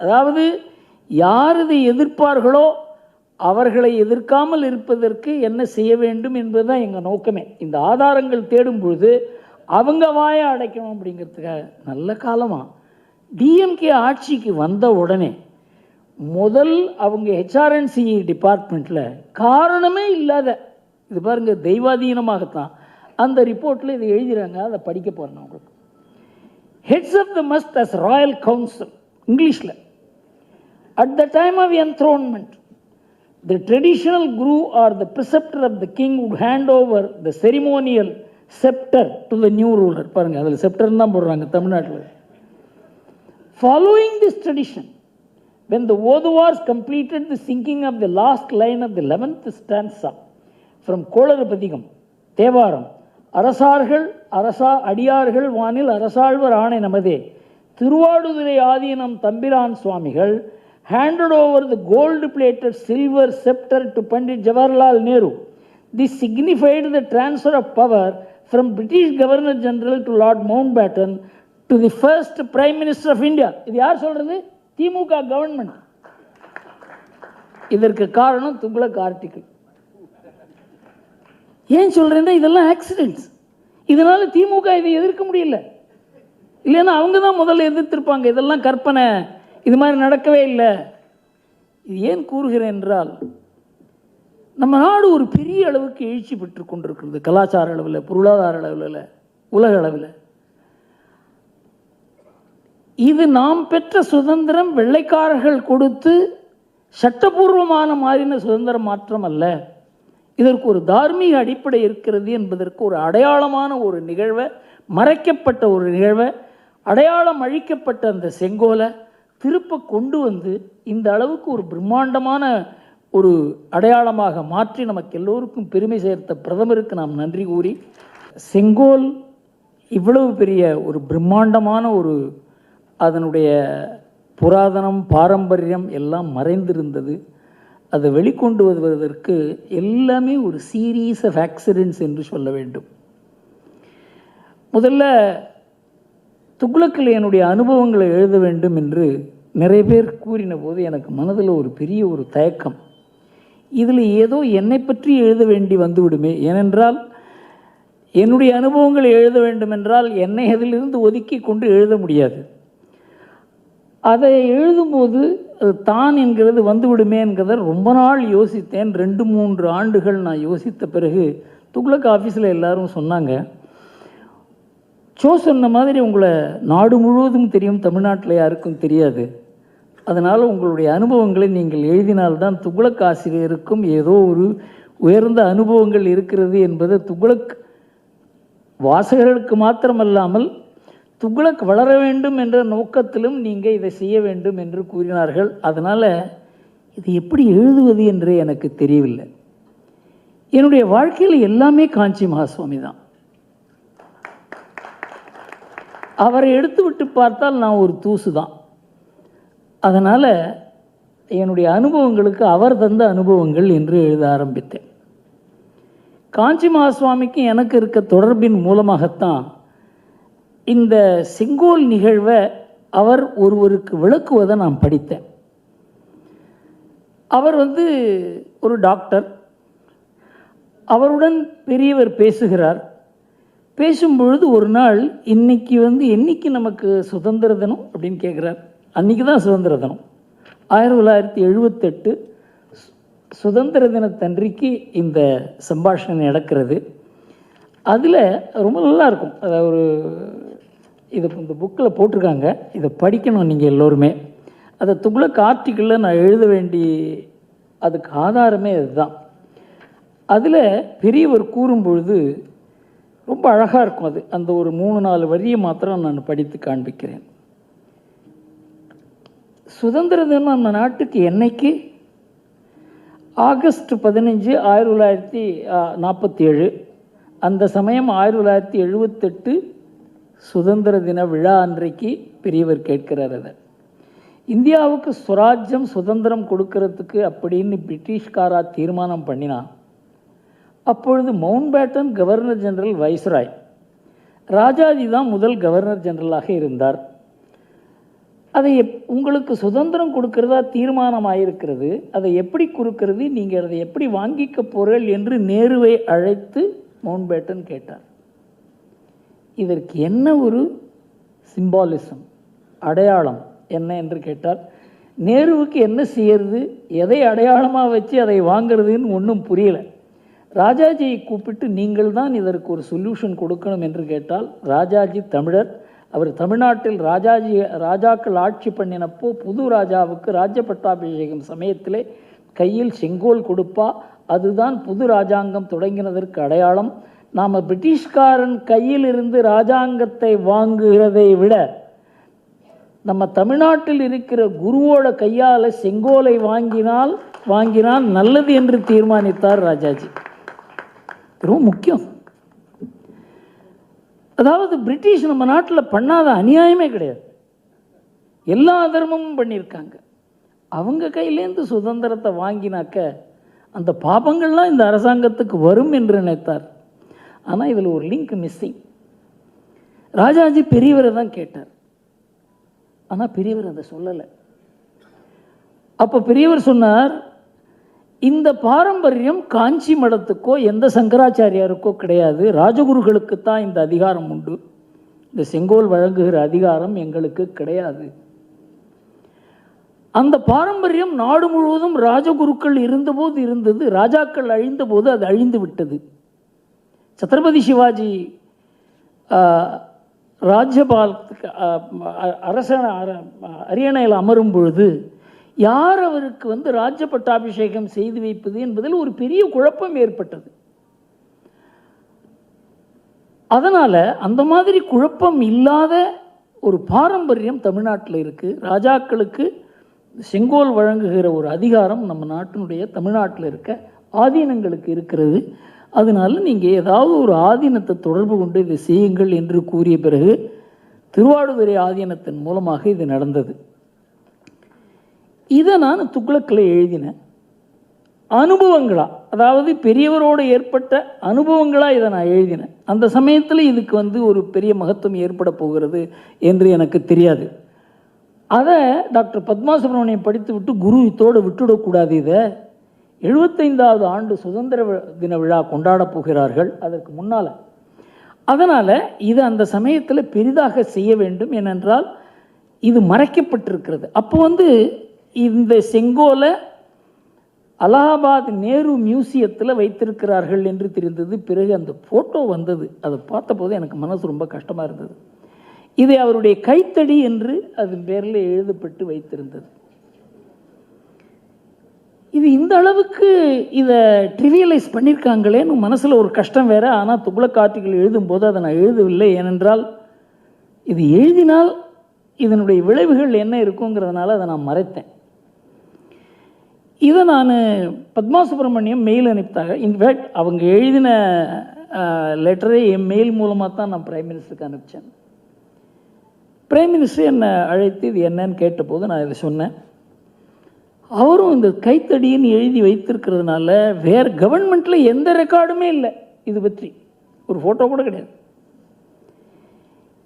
அதாவது யார் இதை எதிர்ப்பார்களோ அவர்களை எதிர்க்காமல் இருப்பதற்கு என்ன செய்ய வேண்டும் என்பதுதான் எங்கள் நோக்கமே. இந்த ஆதாரங்கள் தேடும் பொழுது அவங்க வாயை அடைக்கணும் அப்படிங்கிறதுக்காக நல்ல காலமாக டிஎம்கே ஆட்சிக்கு வந்த உடனே முதல் அவங்க ஹெச்ஆர்என்சி டிபார்ட்மெண்ட்டில் காரணமே இல்லாத இது பாருங்க தெய்வாதீனமாகத்தான் அந்த ரிப்போர்ட்டில் இதை எழுதிறாங்க அதை படிக்க போகிறேன் உங்களுக்கு. Heads of the must as royal council இங்கிலீஷில் At the time of enthronement, the traditional guru or the preceptor of the king would hand over the ceremonial scepter to the new ruler. பாருங்க அதில் scepter தான் போடுறாங்க தமிழ்நாட்டில் Following this tradition, when the Oduvars completed the singing of the last line of the 11th stanza from கோளறுபதிகம் Thevaram அரசார்கள் அரசா அடியார்கள் வானில் அரசாழ்வர் ஆணை நமதே திருவாடுதுறை ஆதீனம் தம்பிரான் சுவாமிகள் handed over the gold plated silver scepter to Pandit Jawaharlal Nehru. This signified the transfer of power from British Governor General to Lord Mountbatten to the first Prime Minister of India. இது யார் சொல்றது திமுக government இதற்கு காரணம் Tughlaq article ஏன் சொல்றேன்னா இதெல்லாம் accidents இதனால திமுக இதை எதிர்க்க முடியல இல்லைன்னா அவங்க தான் முதல்ல எதிர்த்திருப்பாங்க இதெல்லாம் கற்பனை இது மாதிரி நடக்கவே இல்லை. இது ஏன் கூறுகிறேன் என்றால் நம்ம நாடு ஒரு பெரிய அளவுக்கு எழுச்சி பெற்று கொண்டிருக்கிறது கலாச்சார அளவில் பொருளாதார அளவில் உலக அளவில். இது நாம் பெற்ற சுதந்திரம் வெள்ளைக்காரர்கள் கொடுத்து சட்டபூர்வமான மாறின சுதந்திர மாற்றம் அல்ல. இதற்கு ஒரு தார்மீக அடிப்படை இருக்கிறது என்பதற்கு ஒரு அடையாளமான ஒரு நிகழ்வை மறைக்கப்பட்ட ஒரு நிகழ்வை அடையாளம் அழிக்கப்பட்ட அந்த செங்கோலை திருப்ப கொண்டு வந்து இந்த அளவுக்கு ஒரு பிரம்மாண்டமான ஒரு அடையாளமாக மாற்றி நமக்கு எல்லோருக்கும் பெருமை சேர்த்த பிரதமருக்கு நாம் நன்றி கூறி செங்கோல் இவ்வளவு பெரிய ஒரு பிரம்மாண்டமான ஒரு அதனுடைய புராதனம் பாரம்பரியம் எல்லாம் மறைந்திருந்தது. அதை வெளிக்கொண்டு வருவதற்கு எல்லாமே ஒரு சீரீஸ் ஆஃப் ஆக்சிடென்ட்ஸ் என்று சொல்ல வேண்டும். முதல்ல துக்ளக்கில் என்னுடைய அனுபவங்களை எழுத வேண்டும் என்று நிறைய பேர் கூறின போது எனக்கு மனதில் ஒரு பெரிய ஒரு தயக்கம். இதில் ஏதோ என்னை பற்றி எழுத வேண்டி வந்துவிடுமே. ஏனென்றால் என்னுடைய அனுபவங்களை எழுத வேண்டுமென்றால் என்னை அதிலிருந்து ஒதுக்கி கொண்டு எழுத முடியாது. அதை எழுதும்போது அது தான் என்கிறது வந்துவிடுமே என்கிறத ரொம்ப நாள் யோசித்தேன். ரெண்டு மூன்று ஆண்டுகள் நான் யோசித்த பிறகு துக்ளக் ஆஃபீஸில் எல்லாரும் சொன்னாங்க சோ சொன்ன மாதிரி உங்களை நாடு முழுவதும் தெரியும் தமிழ்நாட்டில் யாருக்கும் தெரியாது. அதனால் உங்களுடைய அனுபவங்களை நீங்கள் எழுதினால்தான் துக்ளக் ஆசிரியருக்கும் ஏதோ ஒரு உயர்ந்த அனுபவங்கள் இருக்கிறது என்பது துக்ளக் வாசகர்களுக்கு மாத்திரமல்லாமல் துக்ளக் வளர வேண்டும் என்ற நோக்கத்திலும் நீங்கள் இதை செய்ய வேண்டும் என்று கூறினார்கள். அதனால் இது எப்படி எழுதுவது என்று எனக்கு தெரியவில்லை. என்னுடைய வாழ்க்கையில் எல்லாமே காஞ்சி மகாசுவாமி தான் அவரை எடுத்து விட்டு பார்த்தால் நான் ஒரு தூசு தான் அதனால் என்னுடைய அனுபவங்களுக்கு அவர் தந்த அனுபவங்கள் என்று எழுத ஆரம்பித்தேன். காஞ்சி மகாசுவாமிக்கும் எனக்கு இருக்க தொடர்பின் மூலமாகத்தான் இந்த செங்கோல் நிகழ்வை அவர் ஒருவருக்கு விளக்குவதை நான் படித்தேன். அவர் வந்து ஒரு டாக்டர். அவருடன் பெரியவர் பேசுகிறார். பேசும்பொழுது ஒரு நாள் இன்னைக்கு வந்து என்னைக்கு நமக்கு சுதந்திர தினம் அப்படின்னு கேட்குறார் அன்றைக்கி தான் சுதந்திர தினம். ஆயிரத்தி தொள்ளாயிரத்தி எழுபத்தெட்டு சு- சுதந்திர தினத்தன்றைக்கு இந்த சம்பாஷணை நடக்கிறது. அதில் ரொம்ப நல்லா இருக்கும். அதை ஒரு இது இந்த புக்கில் போட்டிருக்காங்க. இதை படிக்கணும் நீங்கள் எல்லோருமே. அதை துக்ளக் ஆர்டிக்கிளில் நான் எழுத வேண்டி அதுக்கு ஆதாரமே அதுதான். அதில் பெரியவர் கூறும்பொழுது ரொம்ப அழகாக இருக்கும் அது. அந்த ஒரு மூணு நாலு வரியை மாத்திரம் நான் படித்து காண்பிக்கிறேன். சுதந்திர தினம் நம்ம நாட்டுக்கு என்னைக்கு? ஆகஸ்ட் பதினஞ்சு ஆயிரத்தி தொள்ளாயிரத்தி நாற்பத்தி ஏழு அந்த சமயம் ஆயிரத்தி தொள்ளாயிரத்தி எழுபத்தெட்டு சுதந்திர தின விழா அன்றைக்கு பெரியவர் கேட்கிறார் அதை. இந்தியாவுக்கு சுராஜ்யம் சுதந்திரம் கொடுக்கறதுக்கு அப்படின்னு பிரிட்டிஷ்காரா தீர்மானம் பண்ணினா அப்பொழுது Mountbatten governor general viceroy Rajaji தான் முதல் கவர்னர் ஜெனரலாக இருந்தார். அதை எப் உங்களுக்கு சுதந்திரம் கொடுக்கறதா தீர்மானம் ஆயிருக்கிறது அதை எப்படி கொடுக்கறது நீங்கள் அதை எப்படி வாங்கிக்க போகிறீர்கள் என்று நேருவை அழைத்து மவுண்ட்பேட்டன் கேட்டார். இதற்கு என்ன ஒரு சிம்பாலிசம் அடையாளம் என்ன என்று கேட்டால் நேருவுக்கு என்ன செய்யறது எதை அடையாளமாக வச்சு அதை வாங்குறதுன்னு ஒன்றும் புரியல. ராஜாஜியை கூப்பிட்டு நீங்கள் தான் இதற்கு ஒரு சொல்யூஷன் கொடுக்கணும் என்று கேட்டால் ராஜாஜி தமிழர். அவர் தமிழ்நாட்டில் ராஜாஜி ராஜாக்கள் ஆட்சி பண்ணினப்போ புது ராஜாவுக்கு ராஜ்ய பட்டாபிஷேகம் சமயத்திலே கையில் செங்கோல் கொடுப்பா. அதுதான் புது ராஜாங்கம் தொடங்கினதற்கு அடையாளம். நாம் பிரிட்டிஷ்காரன் கையில் இருந்து ராஜாங்கத்தை வாங்குகிறதை விட நம்ம தமிழ்நாட்டில் இருக்கிற குருவோட கையால் செங்கோலை வாங்கினால் வாங்கினால் நல்லது என்று தீர்மானித்தார் ராஜாஜி. ரொம்ப முக்கியம். அதாவது பிரிட்டிஷ் நம்ம நாட்டில் பண்ணாத அநியாயமே கிடையாது. எல்லா தர்மமும் பண்ணியிருக்காங்க. அவங்க கையிலேருந்து சுதந்திரத்தை வாங்கினாக்க அந்த பாபங்கள்லாம் இந்த அரசாங்கத்துக்கு வரும் என்று நினைத்தார். ஆனால் இதில் ஒரு லிங்க் மிஸ்ஸிங் ராஜாஜி பெரியவரை தான் கேட்டார். ஆனால் பெரியவர் அதை சொல்லலை. அப்போ பெரியவர் சொன்னார் இந்த பாரம்பரியம் காஞ்சி மடத்துக்கோ எந்த சங்கராச்சாரியாருக்கோ கிடையாது. ராஜகுருகளுக்கு தான் இந்த அதிகாரம் உண்டு. இந்த செங்கோல் வழங்குகிற அதிகாரம் எங்களுக்கு கிடையாது. அந்த பாரம்பரியம் நாடு முழுவதும் ராஜகுருக்கள் இருந்தபோது இருந்தது. ராஜாக்கள் அழிந்தபோது அது அழிந்து விட்டது. சத்ரபதி சிவாஜி ஆஹ், ராஜ்யபால் அரச அரியணையில் அமரும் பொழுது யார் அவருக்கு வந்து ராஜ்ய பட்டாபிஷேகம் செய்து வைப்பது என்பதில் ஒரு பெரிய குழப்பம் ஏற்பட்டது. அதனால் அந்த மாதிரி குழப்பம் இல்லாத ஒரு பாரம்பரியம் தமிழ்நாட்டில் இருக்குது ராஜாக்களுக்கு செங்கோல் வழங்குகிற ஒரு அதிகாரம் நம்ம நாட்டினுடைய தமிழ்நாட்டில் இருக்க ஆதீனங்களுக்கு இருக்கிறது. அதனால் நீங்கள் ஏதாவது ஒரு ஆதீனத்தை தொடர்பு கொண்டு இதை செய்யுங்கள் என்று கூறிய பிறகு திருவாடுதுறை ஆதீனத்தின் மூலமாக இது நடந்தது. இதை நான் துக்ளக்கில் எழுதினேன். அனுபவங்களா அதாவது பெரியவரோடு ஏற்பட்ட அனுபவங்களாக இதை நான் எழுதினேன். அந்த சமயத்தில் இதுக்கு வந்து ஒரு பெரிய மகத்துவம் ஏற்பட போகிறது என்று எனக்கு தெரியாது. அதை டாக்டர் பத்மாசுப்ரமணியம் படித்து விட்டு குரு இத்தோடு விட்டுவிடக்கூடாது இதை. எழுபத்தைந்தாவது ஆண்டு சுதந்திர தின விழா கொண்டாடப் போகிறார்கள் அதற்கு முன்னால். அதனால் இது அந்த சமயத்தில் பெரிதாக செய்ய வேண்டும் ஏனென்றால் இது மறைக்கப்பட்டிருக்கிறது. அப்போ வந்து இந்த செங்கோலை அலகாபாத் நேரு மியூசியத்தில் வைத்திருக்கிறார்கள் என்று தெரிந்தது. பிறகு அந்த ஃபோட்டோ வந்தது. அதை பார்த்தபோது எனக்கு மனசு ரொம்ப கஷ்டமாக இருந்தது. இதை அவருடைய கைத்தடி என்று அதன் பேரில் எழுதப்பட்டு வைத்திருந்தது. இது இந்த அளவுக்கு இதை ட்ரிவியலைஸ் பண்ணியிருக்காங்களேன்னு மனசில் ஒரு கஷ்டம் வேறு. ஆனால் துக்ளக்கார்த்திகள் எழுதும்போது அதை நான் எழுதவில்லை. ஏனென்றால் இது எழுதினால் இதனுடைய விளைவுகள் என்ன இருக்குங்கிறதுனால அதை நான் மறைத்தேன். இதை நான் பத்மா சுப்பிரமணியம் மெயில் அனுப்பித்தாங்க இன்ஃபேக்ட் அவங்க எழுதின லெட்டரை என் மெயில் மூலமாக தான் நான் பிரைம் மினிஸ்டருக்கு அனுப்பிச்சேன். பிரைம் மினிஸ்டர் என்னை அழைத்து இது என்னன்னு கேட்டபோது நான் இதை சொன்னேன். அவரும் இந்த கைத்தடின்னு எழுதி வைத்திருக்கிறதுனால வேறு கவர்மெண்ட்டில் எந்த ரெக்கார்டுமே இல்லை. இது பற்றி ஒரு ஃபோட்டோ கூட கிடையாது.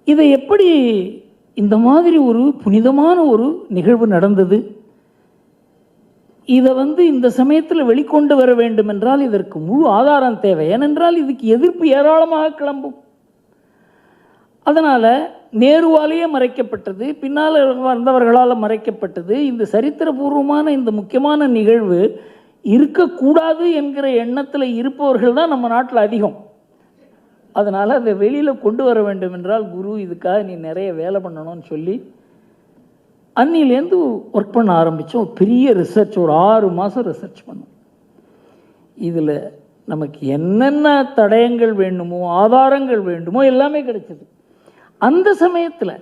இதை எப்படி இந்த மாதிரி ஒரு புனிதமான ஒரு நிகழ்வு நடந்தது? இதை வந்து இந்த சமயத்தில் வெளிக்கொண்டு வர வேண்டும் என்றால் இதற்கு முழு ஆதாரம் தேவை. ஏனென்றால் இதுக்கு எதிர்ப்பு ஏராளமாக கிளம்பும். அதனால் நேருவாலேயே மறைக்கப்பட்டது பின்னால் வந்தவர்களால் மறைக்கப்பட்டது இந்த சரித்திரபூர்வமான இந்த முக்கியமான நிகழ்வு இருக்கக்கூடாது என்கிற எண்ணத்தில் இருப்பவர்கள் தான் நம்ம நாட்டில் அதிகம். அதனால் அதை வெளியில் கொண்டு வர வேண்டும் என்றால் குரு இதுக்காக நீ நிறைய வேலை பண்ணணும்னு சொல்லி அன்னிலேருந்து ஒர்க் பண்ண ஆரம்பித்தோம் பெரிய ரிசர்ச் ஒரு ஆறு மாதம் ரிசர்ச் பண்ணோம். இதில் நமக்கு என்னென்ன தடயங்கள் வேண்டுமோ ஆதாரங்கள் வேண்டுமோ எல்லாமே கிடைச்சது. அந்த சமயத்தில்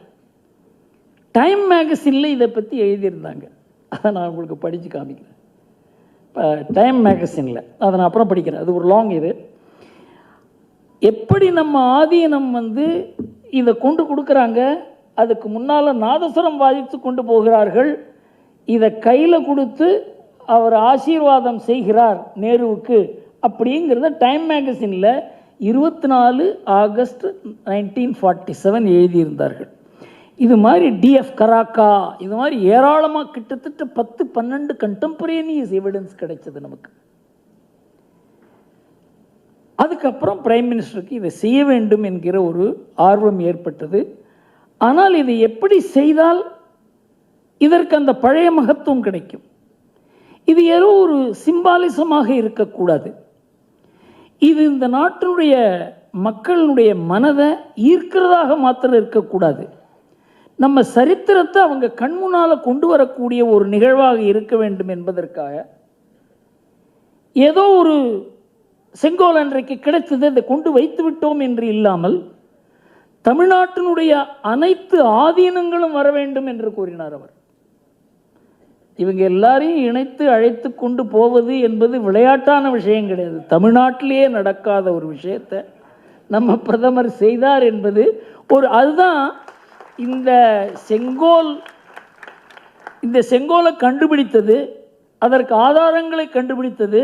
டைம் மேகசினில் இதை பற்றி எழுதியிருந்தாங்க. அதை நான் உங்களுக்கு படித்து காமிக்கிறேன். இப்போ டைம் மேகசினில் அதை நான் அப்புறம் படிக்கிறேன். அது ஒரு லாங் இது. எப்படி நம்ம ஆதீனம் வந்து இதை கொண்டு கொடுக்குறாங்க? அதுக்கு முன்னால் நாதஸ்வரம் வாதித்து கொண்டு போகிறார்கள். இதை கையில் கொடுத்து அவர் ஆசீர்வாதம் செய்கிறார் நேருவுக்கு. அப்படிங்கிறத டைம் மேகசினில் இருபத்தி நாலு ஆகஸ்ட் நைன்டீன் ஃபார்ட்டி செவன் எழுதியிருந்தார்கள். இது மாதிரி டிஎஃப் கராக்கா இது மாதிரி ஏராளமாக கிட்டத்தட்ட பத்து பன்னெண்டு கண்டெம்பரேனியஸ் எவிடன்ஸ் கிடைச்சது நமக்கு. அதுக்கப்புறம் பிரைம் மினிஸ்டருக்கு இதை செய்ய வேண்டும் என்கிற ஒரு ஆர்வம் ஏற்பட்டது. ஆனால் இதை எப்படி செய்தால் இதற்கு அந்த பழைய மகத்துவம் கிடைக்கும்? இது ஏதோ ஒரு சிம்பாலிசமாக இருக்கக்கூடாது. இது இந்த நாட்டினுடைய மக்களுடைய மனதை ஈர்க்கிறதாக மாத்திரம் இருக்கக்கூடாது. நம்ம சரித்திரத்தை அவங்க கண்முன்னால் கொண்டு வரக்கூடிய ஒரு நிகழ்வாக இருக்க வேண்டும் என்பதற்காக ஏதோ ஒரு செங்கோல் அன்றைக்கு கிடைத்தது அதை கொண்டு வைத்து விட்டோம் என்று இல்லாமல் தமிழ்நாட்டினுடைய அனைத்து ஆதீனங்களும் வர வேண்டும் என்று கூறினார் அவர். இவங்க எல்லாரையும் இணைத்து அழைத்து கொண்டு போவது என்பது விளையாட்டான விஷயம் கிடையாது. தமிழ்நாட்டிலேயே நடக்காத ஒரு விஷயத்தை நம்ம பிரதமர் செய்தார் என்பது ஒரு அதுதான் இந்த செங்கோல் இந்த செங்கோலை கண்டுபிடித்தது அதற்கு ஆதாரங்களை கண்டுபிடித்தது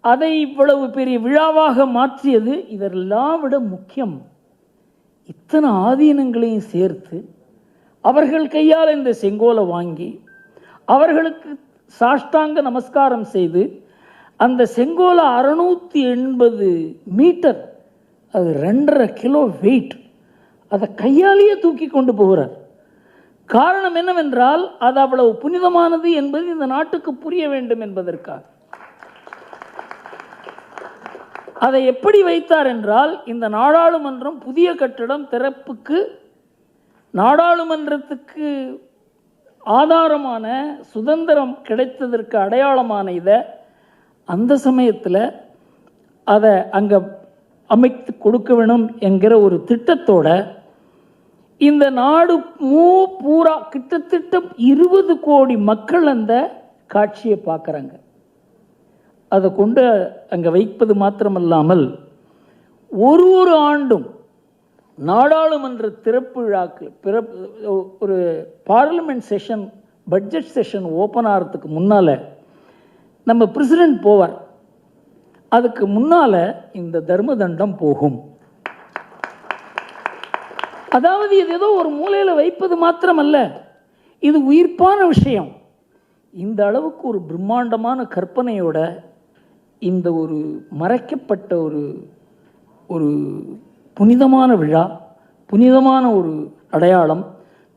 அதை இவ்வளவு பெரிய விழாவாக மாற்றியது இதெல்லாம் விட முக்கியம். இத்தனை ஆதீனங்களையும் சேர்த்து அவர்கள் கையால் இந்த செங்கோலை வாங்கி அவர்களுக்கு சாஷ்டாங்க நமஸ்காரம் செய்து அந்த செங்கோலை அறுநூற்றி எண்பது மீட்டர் அது ரெண்டரை கிலோ வெயிட் அதை கையாலேயே தூக்கி கொண்டு போகிறார். காரணம் என்னவென்றால் அது அவ்வளவு புனிதமானது என்பது இந்த நாட்டுக்கு புரிய வேண்டும் என்பதற்காக. அதை எப்படி வைத்தார் என்றால் இந்த நாடாளுமன்றம் புதிய கட்டடம் திறப்புக்கு நாடாளுமன்றத்துக்கு ஆதாரமான சுதந்திரம் கிடைத்ததற்கு அடையாளமான இதை அந்த சமயத்தில் அதை அங்கே அமைத்து கொடுக்க வேணும் என்கிற ஒரு திட்டத்தோட இந்த நாடு மூ பூரா கிட்டத்தட்ட இருபது கோடி மக்கள் அந்த காட்சியை பார்க்குறாங்க. அதை கொண்டு அங்கே வைப்பது மாத்திரமல்லாமல் ஒரு ஒரு ஆண்டும் நாடாளுமன்ற திறப்பு விழாக்கு பிறப்பு ஒரு parliament session budget session open ஆகிறதுக்கு முன்னால் நம்ம பிரசிடெண்ட் போவார். அதுக்கு முன்னால் இந்த தர்ம தண்டம் போகும். அதாவது இது ஏதோ ஒரு மூலையில் வைப்பது மாத்திரமல்ல இது உயிர்ப்பான விஷயம். இந்த அளவுக்கு ஒரு பிரம்மாண்டமான கற்பனையோட இந்த ஒரு மறைக்கப்பட்ட ஒரு ஒரு புனிதமான விழா புனிதமான ஒரு அடையாளம்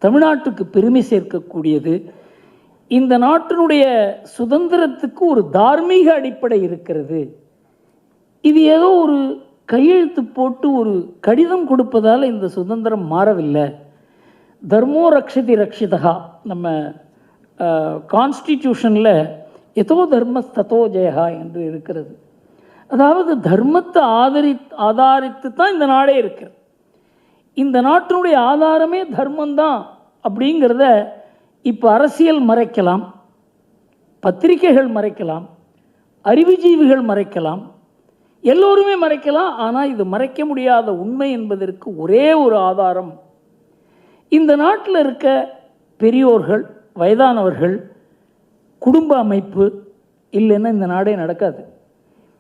தமிழ்நாட்டுக்கு பெருமை சேர்க்கக்கூடியது. இந்த நாட்டினுடைய சுதந்திரத்துக்கு ஒரு தார்மீக அடிப்படை இருக்கிறது. இது ஏதோ ஒரு கையெழுத்து போட்டு ஒரு கடிதம் கொடுப்பதால் இந்த சுதந்திரம் மாறவில்லை. தர்மோ ரக்ஷதி ரக்ஷிதகா நம்ம கான்ஸ்டிடியூஷனில் எதோ தர்ம ஜெயஹா என்று இருக்கிறது. அதாவது தர்மத்தை ஆதரி ஆதாரித்து தான் இந்த நாடே இருக்கிறது. இந்த நாட்டினுடைய ஆதாரமே தர்மந்தான் அப்படிங்கிறத இப்போ அரசியல் மறைக்கலாம் பத்திரிகைகள் மறைக்கலாம் அறிவுஜீவிகள் மறைக்கலாம் எல்லோருமே மறைக்கலாம் ஆனால் இது மறைக்க முடியாத உண்மை என்பதற்கு ஒரே ஒரு ஆதாரம். இந்த நாட்டில் இருக்க பெரியோர்கள் வயதானவர்கள் குடும்ப அமைப்பு இல்லைன்னா இந்த நாடே நடக்காது.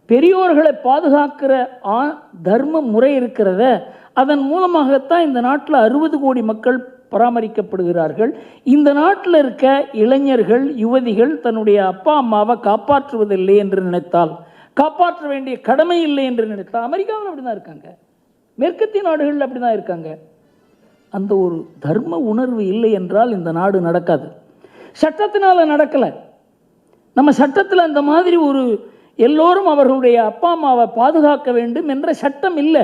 பெரியோர்களை பாதுகாக்கிற ஆ தர்ம முறை இருக்கிறத அதன் மூலமாகத்தான் இந்த நாட்டில் அறுபது கோடி மக்கள் பராமரிக்கப்படுகிறார்கள். இந்த நாட்டில் இருக்க இளைஞர்கள் யுவதிகள் தன்னுடைய அப்பா அம்மாவை காப்பாற்றுவதில்லை என்று நினைத்தால் காப்பாற்ற வேண்டிய கடமை இல்லை என்று நினைத்தால் அமெரிக்காவில் அப்படி தான் இருக்காங்க. மேற்கத்திய நாடுகளில் அப்படி தான் இருக்காங்க. அந்த ஒரு தர்ம உணர்வு இல்லை என்றால் இந்த நாடு நடக்காது. சட்டத்தினால் நடக்கலை. நம்ம சட்டத்தில் அந்த மாதிரி ஒரு எல்லோரும் அவர்களுடைய அப்பா அம்மாவை பாதுகாக்க வேண்டும் என்ற சட்டம் இல்லை.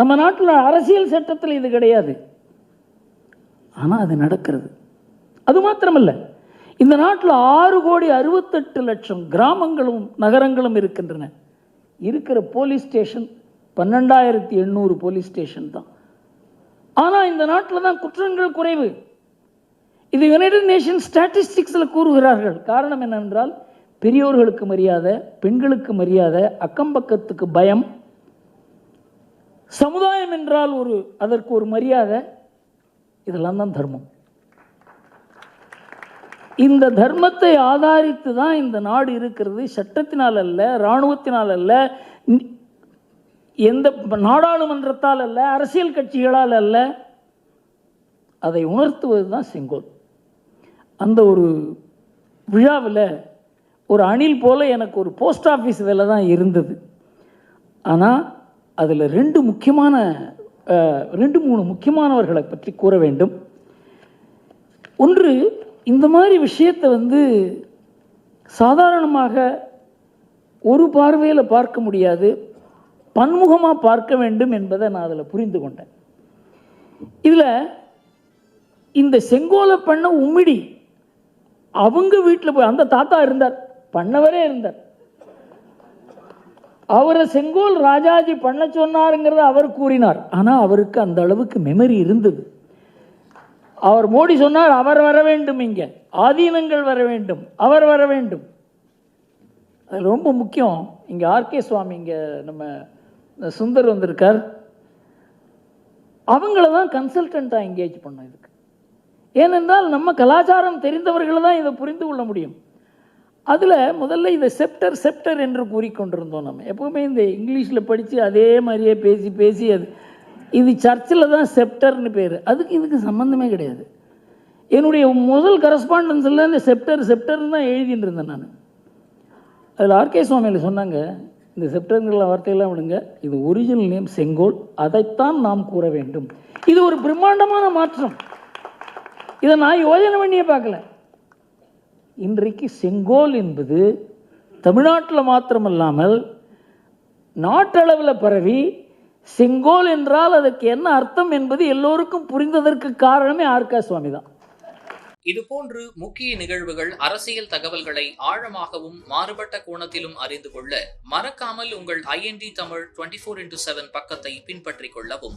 நம்ம நாட்டில் அரசியல் சட்டத்தில் இது கிடையாது. ஆனால் அது நடக்கிறது. அது மாத்திரமல்ல. இந்த நாட்டில் ஆறு கோடி அறுபத்தெட்டு லட்சம் கிராமங்களும் நகரங்களும் இருக்கின்றன. இருக்கிற போலீஸ் ஸ்டேஷன் பன்னெண்டாயிரத்தி எண்ணூறு போலீஸ் ஸ்டேஷன் தான். ஆனால் இந்த நாட்டில் தான் குற்றங்கள் குறைவு. இது யுனைடெட் நேஷன் ஸ்டாட்டிஸ்டிக்ஸில் கூறுகிறார்கள். காரணம் என்னவென்றால் பெரியோர்களுக்கு மரியாதை பெண்களுக்கு மரியாதை அக்கம்பக்கத்துக்கு பயம். சமுதாயம் என்றால் ஒரு அதற்கு ஒரு மரியாதை இதெல்லாம் தான் தர்மம். இந்த தர்மத்தை ஆதாரித்து தான் இந்த நாடு இருக்கிறது. சட்டத்தினால் அல்ல இராணுவத்தினால் அல்ல எந்த நாடாளுமன்றத்தால் அல்ல அரசியல் கட்சிகளால் அல்ல அதை உணர்த்துவது தான் செங்கோல். அந்த ஒரு விழாவில் ஒரு அணில் போல எனக்கு ஒரு போஸ்ட் ஆஃபீஸ் வேலை தான் இருந்தது. ஆனால் அதில் ரெண்டு முக்கியமான ரெண்டு மூணு முக்கியமானவர்களை பற்றி கூற வேண்டும். ஒன்று இந்த மாதிரி விஷயத்தை வந்து சாதாரணமாக ஒரு பார்வையில் பார்க்க முடியாது பன்முகமாக பார்க்க வேண்டும் என்பதை நான் அதில் புரிந்து கொண்டேன். இதில் இந்த செங்கோலை பண்ண உம்மிடி அவங்க வீட்டில் போய் அந்த தாத்தா இருந்தார் பண்ணவரே இருந்தார். அவரை செங்கோல் ராஜாஜி பண்ண சொன்னாருங்கிறத அவர் கூறினார். ஆனால் அவருக்கு அந்த அளவுக்கு மெமரி இருந்தது. அவர் மோடி சொன்னார் அவர் வர வேண்டும் இங்கே. ஆதீனங்கள் வர வேண்டும். அவர் வர வேண்டும். அது ரொம்ப முக்கியம். இங்கே ஆர்கே சுவாமி இங்கே நம்ம சுந்தர் வந்திருக்கார். அவங்கள தான் கன்சல்டண்ட்டாக எங்கேஜ் பண்ணோம் இதுக்கு. ஏனென்றால் நம்ம கலாச்சாரம் தெரிந்தவர்கள் தான் இதை புரிந்து கொள்ள முடியும். அதில் முதல்ல இதை செப்டர் செப்டர் என்று கூறிக்கொண்டிருந்தோம் நம்ம. எப்பவுமே இந்த இங்கிலீஷில் படித்து அதே மாதிரியே பேசி பேசி அது இது சர்ச்சில் தான் செப்டர்னு பேர். அதுக்கு இதுக்கு சம்மந்தமே கிடையாது. என்னுடைய முதல் கரஸ்பாண்டன்ஸில் இந்த செப்டர் செப்டர்னு தான் எழுதிட்டு இருந்தேன் நான். அதில் ஆர்கே சுவாமியில் சொன்னாங்க இந்த செப்டருங்கிற வார்த்தையெல்லாம் விடுங்க. இது ஒரிஜினல் நேம் செங்கோல். அதைத்தான் நாம் கூற வேண்டும். இது ஒரு பிரம்மாண்டமான மாற்றம். இதை நான் யோஜனை பண்ணியே பார்க்கல. இன்றைக்கு செங்கோல் என்பது தமிழ்நாட்டில் மாத்திரமல்லாமல் நாட்டளவில் பரவி செங்கோல் என்றால் அதற்கு என்ன அர்த்தம் என்பது எல்லோருக்கும் புரிந்ததற்கு காரணமே ஆர்கா சுவாமி தான். இதுபோன்று முக்கிய நிகழ்வுகள் அரசியல் தகவல்களை ஆழமாகவும் மாறுபட்ட கோணத்திலும் அறிந்து கொள்ள மறக்காமல் உங்கள் IND Tamil twenty four into seven பக்கத்தை பின்பற்றிக் கொள்ளவும்